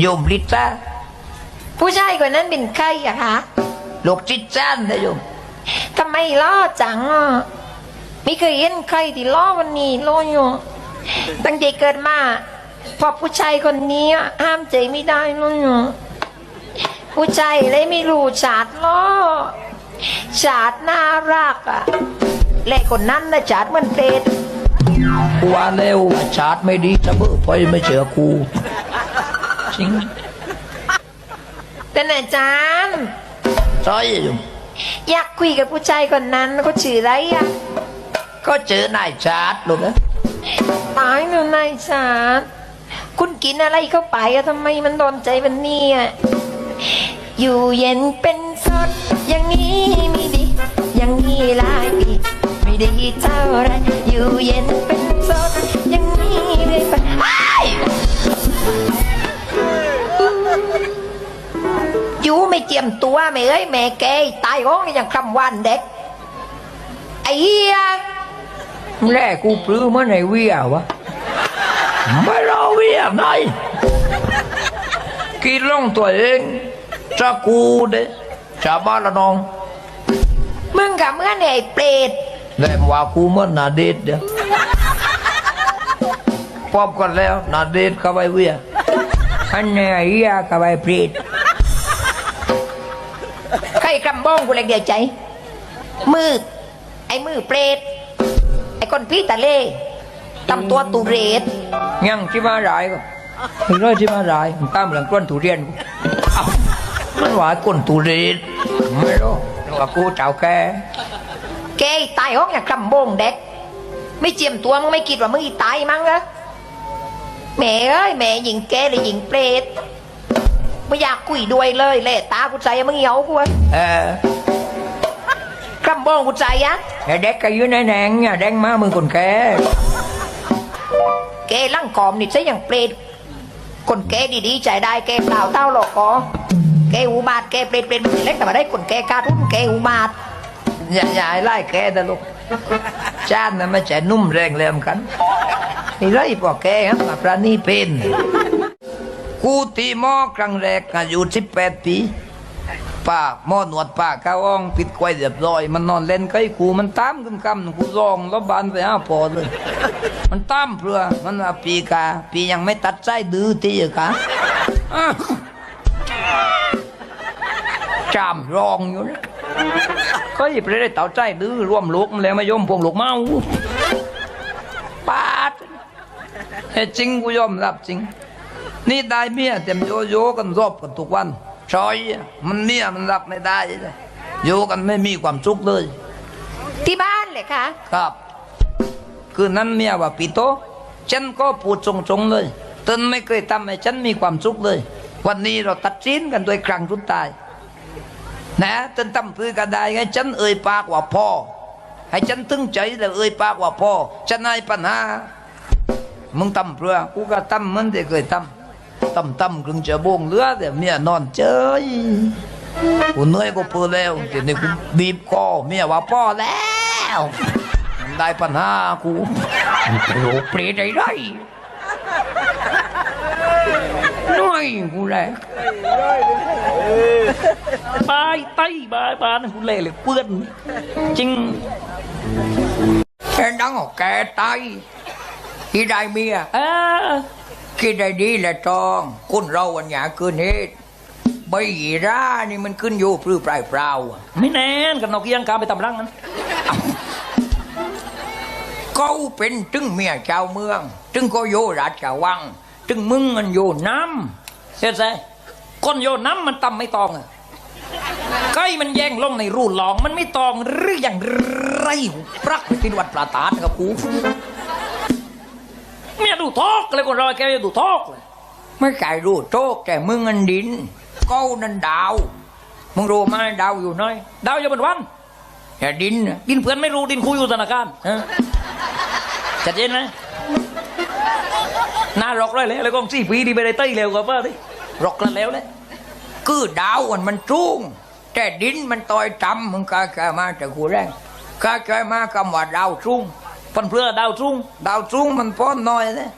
โยมลิซ่าผู้ชายคนนั้นเป็นใครอะคะลูกจิตจ้านนะโยมทำไมล่อจังอะไม่เคยเห็นใครที่ล่อวันนี้ล่ออยู่ตั้งแต่เกิดมาพอผู้ชายคนนี้อะห้ามใจไม่ได้ล่ออยู่ผู้ชายเลยไม่รู้ฉาดล่อฉาดน่ารักอะและคนนั้นนะฉาดเหมือนเปรตกูว่าแล้วว่าชาติไม่ดีจะเบื่อไปไม่เจอกู จริงแต่อาจารย์ใช่โยมอยากคุยกับผู้ชายคนนั้นเขาชื่ออะไรอะก็เจอนายชาติลูกนะตายแล้วนายฉาดคุณกินอะไรเข้าไปอะทำไมมันโดนใจมันเนี่ยอยู่เย็นเป็นสด อย่างนี้ไม่ดี อย่างนี้หลายปีไม่ดีเท่าไรอยู่เย็นเป็นสด ยู่ไม่เจียมตัวแม่เอ้ยแม่แกตายร้องอย่างคำวันเด็กไอ้เหี้ยแรกกูปลื้มมาในเวียวะไม่รอเวียไหนกินลงตัวเองจะกูเด้ชาวบ้านละน้อง มึงกับเมื่อเนี่ยไอ้เปรตแล้ว่ากูเหมันนาเดชเด้อพบกันแล้วนาเดชกับไอ้เวียอันเนี้ยเฮียกับไอ้ปรีด ใครกำบ้องกูเลยเดียวใจ มือ ไอ้มือเปรตไอ้คนพี่ตะเล่ทำตัวตุเรศยังที่มาหลายก็ถึงร้อยที่มาหลายมันตามหลังก้นทุเรียนกูเอ้ามันว่าก้นทุเรียนไม่รู้แต่ว่ากูเจ้าแกแกตายห้องอย่างกำบ้องเด็ก ไม่เจียมตัวมึงไม่คิดว่ามึงอีตายมั้งเหรอแม่เอ้ยแม่หญิงแกเลยหญิงเปรต ไม่อยากคุยด้วยเลยเล่ตากูใจมึงเหี่ยวกูวะเออกำบ้องกูใจยะไอ้เด็กก็อยู่ในแหนงเนี่ยแดงมามือคนแกแกลั่งกอมนี่ใช่อย่างเปรตคนแกดีๆใจได้แกเปล่าเต้าหรอกกอแกอุบาทแกเปรตเปรตมันเล็กแต่มาได้คนแกกาทุนแกอุบาทอย่าอย่าให้ไล่แกนะลูกชาตินั้นไม่ใช่นุ่มแรงแรงกันไอ้ไรพวกแกครับมาปราณีเป็น กูตีหมอครั้งแรกอายุสิบแปดปีป้าหมอหนวดป้าก้าวอ่องปิดไว้เรียบร้อย มันนอนเล่นใกล้กูมันตามกำกำกูร้องแล้วบานไปห้าพอเลย มันตามเพื่อมันว่าปีกา ปียังไม่ตัดใจดื้อที่กะอ้าจามร้องอยู่นะก็หยิบได้เต่าใจดื้อร่วมลูกมันแล้วมายมพวงลูกเมาปาดเฮ้จริงกูยอมรับจริง นี่ได้เมียเต็มโยโย่กันรอบกันทุกวันชอยอะมันเมียมันรับไม่ได้เลยอยู่กันไม่มีความสุขเลย ที่บ้านเลยค่ะครับ คือนั้นเมียว่าปีโตฉันก็พูดตรงๆเลยตนไม่เคยทำให้ฉันมีความสุขเลย วันนี้เราตัดสินกันโดยครั้งสุดท้ายนะจนทำพือกันได้ให้ฉันเอ่ยปากว่าพ่อให้ฉันตึงใจแล้วเอ่ยปากว่าพ่อฉันให้ปัญหา มึงทำเพื่อกูก็ทำเหมันที่เคยทำทำทำกึ่งจะบงเลือแต่เมียนอนเฉยกูเหนื่อยกูเพื่อแล้วทีนี้กูบีบคอเมียว่าพ่อแล้วได้ปัญหากูมันเป็นโรคเปรตได้ไรน้อยกูแหละบายไตบายบานคุณเล่เลยเปื้อนจริงแค่ดังออกแกต ที่ได้เมียเออคิดได้ดีแหละจองคนเราวันหยาเกินเหตุใบหยีร่านี่มันขึ้นอยู่พลื้ปลายเปล่าอะไม่แน่นกับนกเอี้ยงกาไปตำรังนั้น เขาเป็นตึงเมียชาวเมือง ตึงก็โยราชวัง ตึงมึงมันโยน้เห็นไหมคนโยนน้ำมันต่ำไม่ตองอะไก่มันแย่งลงในรูหลอง มันไม่ตองหรืออย่างไรปรักไปที่วัดปลาตาดกับกูเมีย ดูทอกเลยคนเราแกจะดูทอกเลยไม่ใช่รู้โชคแต่มึงอันดินเขานั่นดาว มึงรู้ไหมดาวอยู่น้อย ดาวอยู่บนวันแต่ดิน ดินเพื่อนไม่รู้ดินคุยอยู่ธนาคารฮะชัดเจนไหมน่ารอกเลยเลยแล้วก็สี่ปีที่ไปได้เต้ยเร็วกว่าป้าดิรอกแล้วเลยคือดาวมันมันจุงแต่ดินมันต่อยจำมึงกาแกมาแต่กูแรงกาแกมาคำว่าดาวจุง ฟันเพื่อดาวจุ้งดาวจุ้งมันป้อนน้อยเลย